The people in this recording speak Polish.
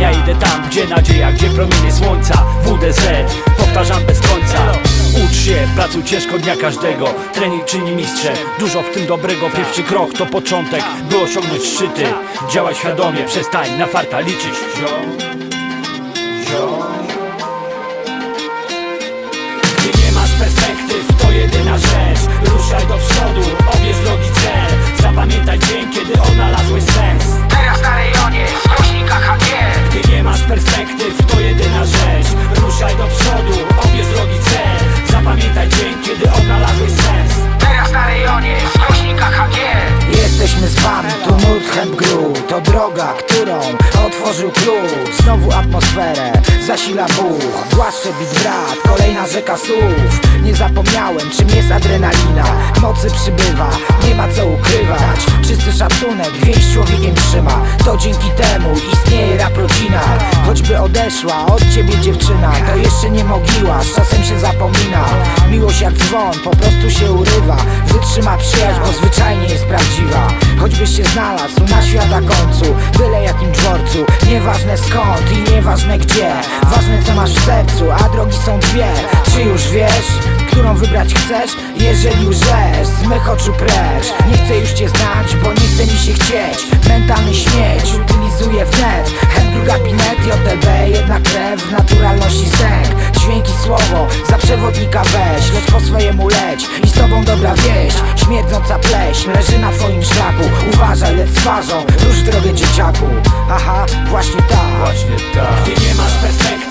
ja idę tam, gdzie nadzieja, gdzie promienie słońca WDZ, powtarzam bez końca. Ucz się, pracuj ciężko dnia każdego Trening czyni mistrze, dużo w tym dobrego Pierwszy krok to początek, by osiągnąć szczyty. Działaj świadomie, przestań na farta liczyć. Gdy nie masz perspektyw, to jedyna rzecz droga, którą otworzył klucz. Znowu atmosferę zasila Bóg Głaszcze bit brat, kolejna rzeka słów. Nie zapomniałem czym jest adrenalina. Mocy przybywa, nie ma co ukrywać. Czysty szacunek, więź człowiekiem trzyma. To dzięki temu istnieje rap rodzina. Choćby odeszła od ciebie dziewczyna To jeszcze nie mogiła, z czasem się zapomina Miłość jak dzwon, po prostu się urywa. Wytrzyma przyjaźń, bo zwyczajnie jest prawdziwa. Choćbyś się znalazł na świata końcu Byle jakim dworcu. Nieważne skąd i nieważne gdzie. Ważne co masz w sercu, a drogi są dwie. Czy już wiesz, którą wybrać chcesz? Jeżeli łżesz, z mych oczu precz. Nie chcę już cię znać, bo nie chce mi się chcieć. Mentalny śmieć, utylizuję wnet. Handlu gabinet, JTB, jedna krew Naturalności sęk, dźwięki słowo Za przewodnika weź, lecz po swojemu leć. I z tobą dobra wieść, śmierdząca pleśń Leży na twoim szlaku, uważaj, lecz twarzą Rusz w drogę dzieciaku, aha, właśnie tak. Właśnie tak. Gdy nie masz perspektyw, to jedyna rzecz